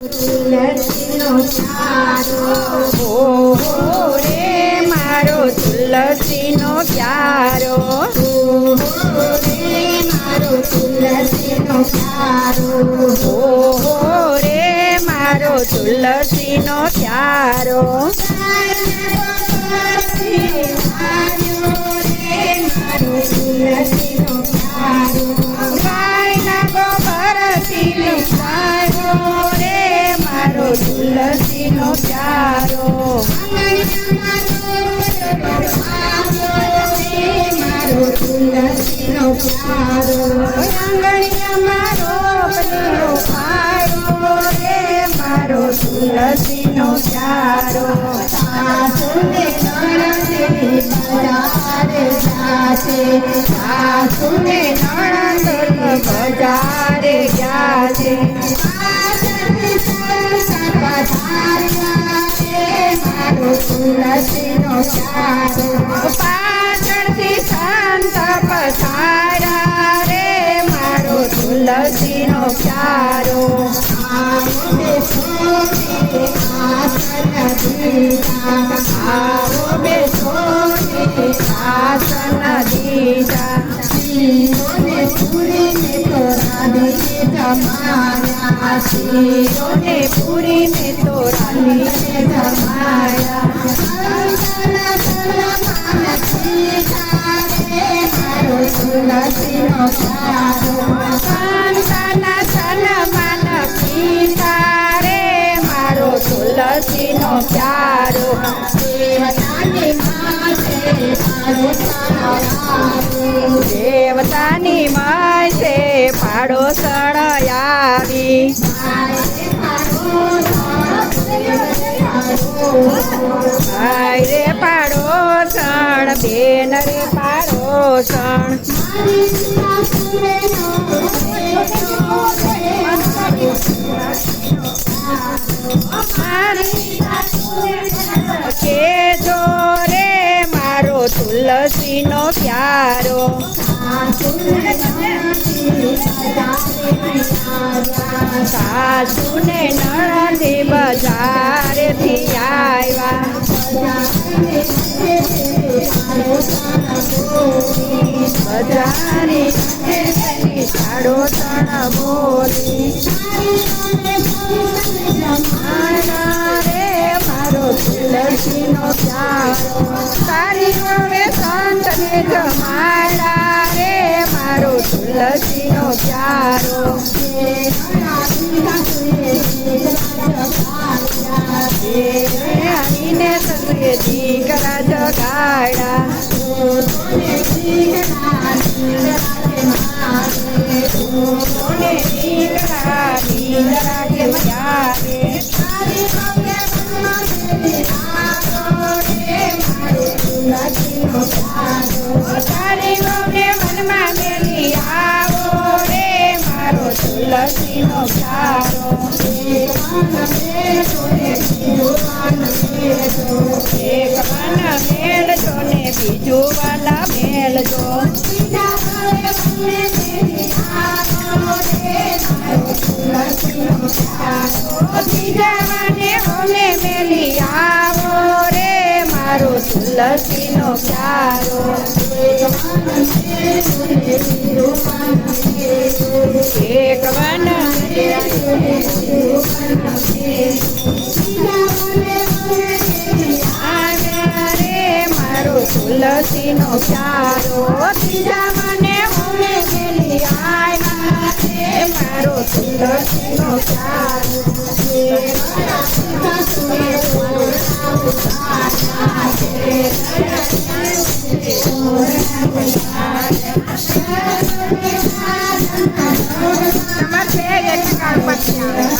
તુલસીનો ચારો રે મારો તુલસીનો પ્યારો. રે મારો તુલસીનો ચારો રે તુલસીનો પ્યારો મારો તુલસીનો ચારો આંગણિયામાં રોપલીનો પાયો રે મારો તુલસીનો પ્યારો સાસુને નણંદની તુલસીનો ચારો પાછળથી શાંત પથારા રે મારો તુલસીનો પ્યારો આને સોને આસન દીધા આવો બેસો ને આસન દીધા શિરોને તુલસીનો ચારો સંતના માથે મારો માય છે પાડો આવી. ભાઈ રે પાડોસણ બેન રે પાડોસણ કે પ્યારો સાસુને નણંદી બજારેથી આવ્યા બજારી સાડો ત્રણ બોલી મારા રે મારો તુલસીનો પ્યારો તારી હવે સંતને જમાડા રે ચારો પ્યારો. આવીને સગરે દીકરા જગાડા તુલસીનો પ્યારો એક મન મેળજો ને બીજું મને તુલસીનો પ્યારો એક વન રે મારો તુલસીનો સારો રે મારો તુલસીનો પ્યારો.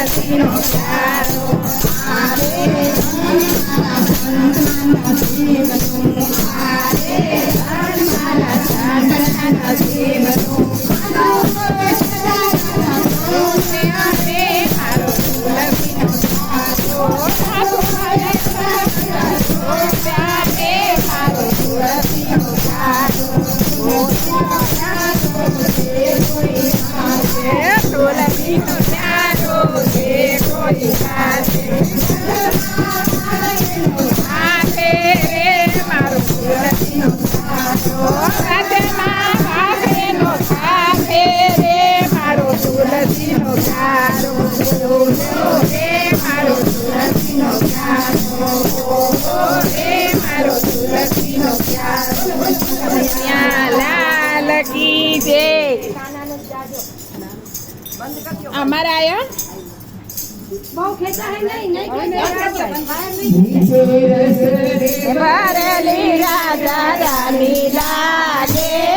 Casino, Casino, Casino, Casino, અમારા આયા બહુ ખેતા હે નહીં નહીં ખેતા રાજા રાની લાલે